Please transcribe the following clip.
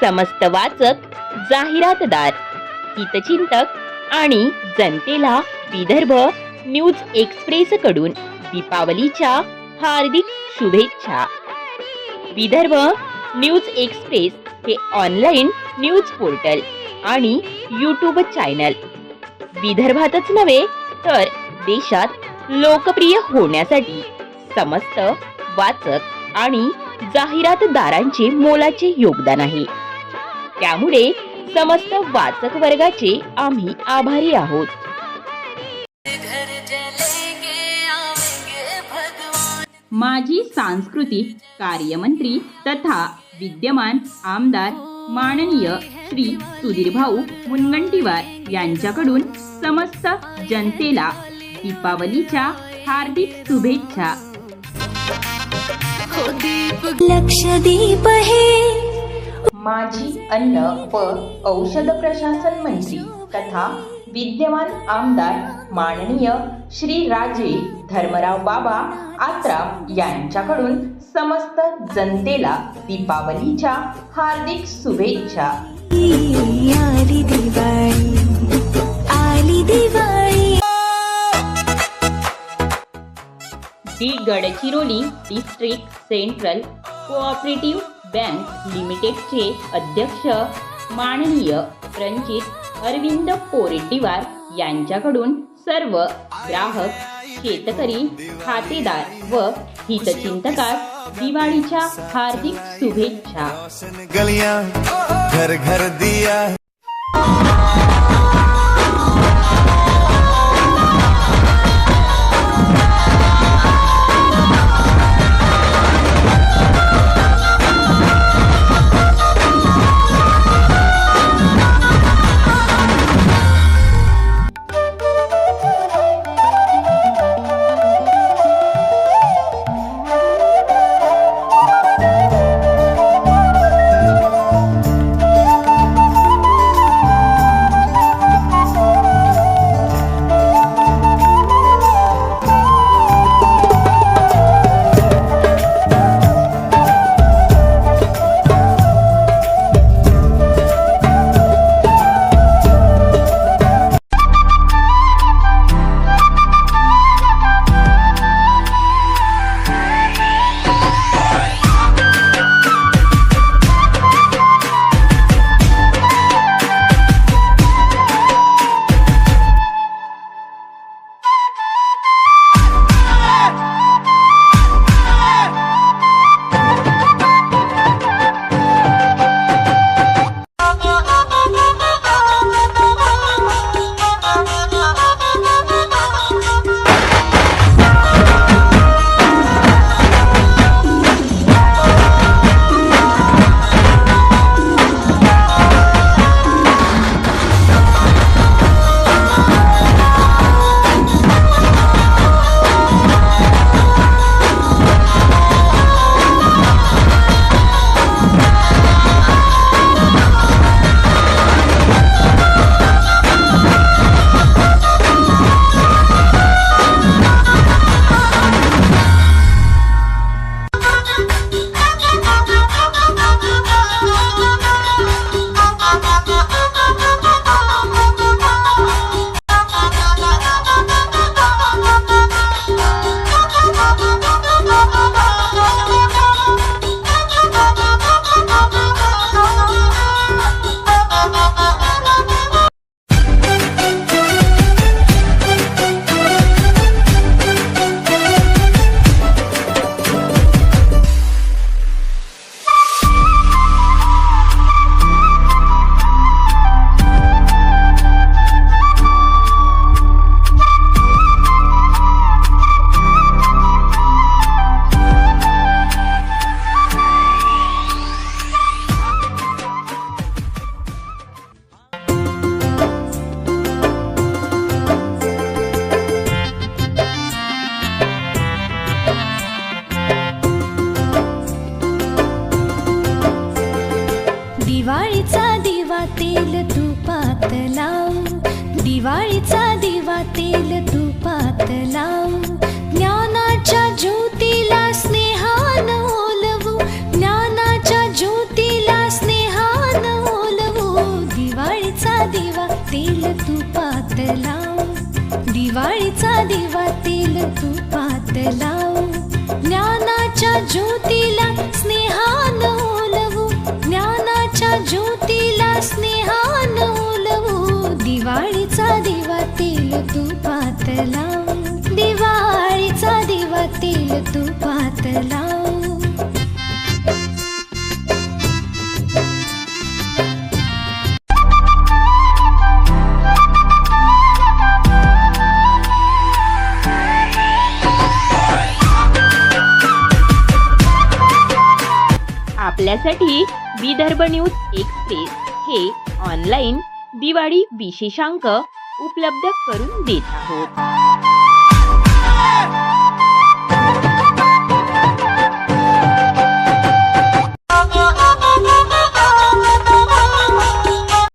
समस्त वाचक जाहिरातदार हितचिंतक आणि जनतेला विदर्भ न्यूज एक्सप्रेस कडून दीपावलीच्या हार्दिक शुभेच्छा. विदर्भ न्यूज एक्सप्रेस हे ऑनलाईन न्यूज पोर्टल आणि यूट्यूब चॅनल. विदर्भातच नव्हे तर देशात लोकप्रिय होण्यासाठी समस्त वाचक आणि जाहिरातदारांचे मोलाचे योगदान आहे. त्यामुळे समस्त वाचक वर्गाचे आम्ही आभारी आहोत. माजी सांस्कृतिक कार्यमंत्री तथा विद्यमान आमदार माननीय श्री सुधीरभाऊ मुनगंटीवार यांच्याकडून समस्त जनतेला दीपावलीच्या हार्दिक शुभेच्छा. दीप लक्षदीप हे माजी अन्न व औषध प्रशासन मंत्री तथा विद्यमान आमदार माननीय श्री राजे धर्मराव बाबा आत्राम यांच्याकडून समस्त जनतेला दीपावलीच्या हार्दिक शुभेच्छा. आली दिवाळी आली Diwali. The Gadchiroli district central cooperative bank लिमिटेडचे अध्यक्ष माननीय रणजित अरविंद पोरेड्डीवार यांच्याकडून सर्व ग्राहक शेतकरी खातेदार व हितचिंतकास दिवाळीच्या हार्दिक शुभेच्छा. घर घर दिया. ज्ञानाचा दिवा तेल तुपात लावू. ज्ञानाच्या ज्योतीला स्नेहान ओलवू. ज्ञानाच्या ज्योतीला स्नेहान ओलवू. दिवाळीचा दिवा तेल तुपात लावू. दिवाळीचा दिवा तेल तुपात लावू. ज्ञानाच्या ज्योतीला स्नेहान ओलवू. ज्ञानाच्या ज्योतीला स्नेहा लावू दिवाळीचा दिवा तेल तुपात लावू आपल्यासाठी विदर्भ न्यूज एक्सप्रेस हे ऑनलाईन दिवाळी विशेषांक उपलब्ध करून देत आहोत.